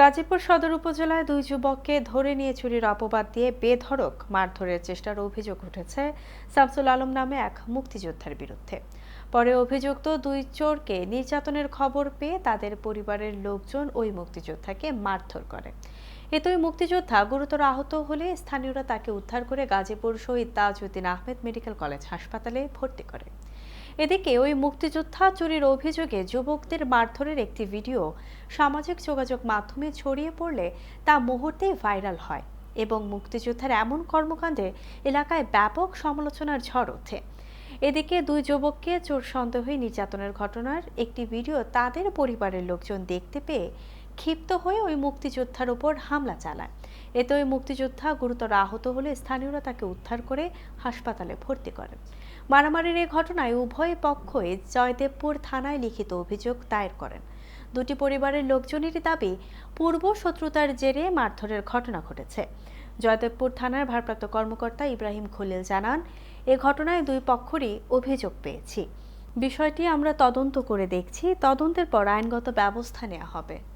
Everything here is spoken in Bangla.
গাজীপুর সদর উপজেলায় দুই যুবককে ধরে নিয়ে চুরির অপবাদ দিয়ে বেধড়ক মারধরের চেষ্টার অভিযোগ উঠেছে। শামসুল আলম নামে এক মুক্তিযোদ্ধার বিরুদ্ধে। পরে অভিযুক্ত দুই চোরকে নির্যাতনের খবর পেয়ে তাদের পরিবারের লোকজন ওই মুক্তিযোদ্ধাকে মারধর করে। এতে ওই মুক্তিযোদ্ধা গুরুতর আহত হলে স্থানীয়রা তাকে উদ্ধার করে গাজীপুর শহীদ তাজউদ্দিন আহমেদ মেডিকেল কলেজ হাসপাতালে ভর্তি করে। এদিকে ওই মুক্তিযোদ্ধা চুরির অভিযোগে যুবকদের মারধরের একটি ভিডিও সামাজিক যোগাযোগ মাধ্যমে ছড়িয়ে পড়লে তা মুহূর্তেই ভাইরাল হয় এবং মুক্তিযোদ্ধার এমন কর্মকাণ্ডে এলাকায় ব্যাপক সমালোচনার ঝড় ওঠে। এদিকে দুই যুবককে চোর সন্দেহে নির্যাতনের ঘটনার একটি ভিডিও তাদের পরিবারের লোকজন দেখতে পেয়ে ক্ষিপ্ত হয়ে ওই মুক্তিযোদ্ধার উপর হামলা চালায়। এতে ওই মুক্তিযোদ্ধা গুরুতর আহত হলে স্থানীয়রা তাকে উদ্ধার করে হাসপাতালে ভর্তি করে। মারামারির এই ঘটনায় উভয় পক্ষই জয়দেবপুর থানায় লিখিত অভিযোগ দায়ের করেন। দুটি পরিবারের লোকজনেরই দাবি, পূর্ব শত্রুতার জেরে মারধরের ঘটনা ঘটেছে। জয়দেবপুর থানার ভারপ্রাপ্ত কর্মকর্তা ইব্রাহিম খলিল জানান এ ঘটনায় দুই পক্ষরই অভিযোগ পেয়েছি। বিষয়টি আমরা তদন্ত করে দেখছি। তদন্তের পর আইনগত ব্যবস্থা নেওয়া হবে।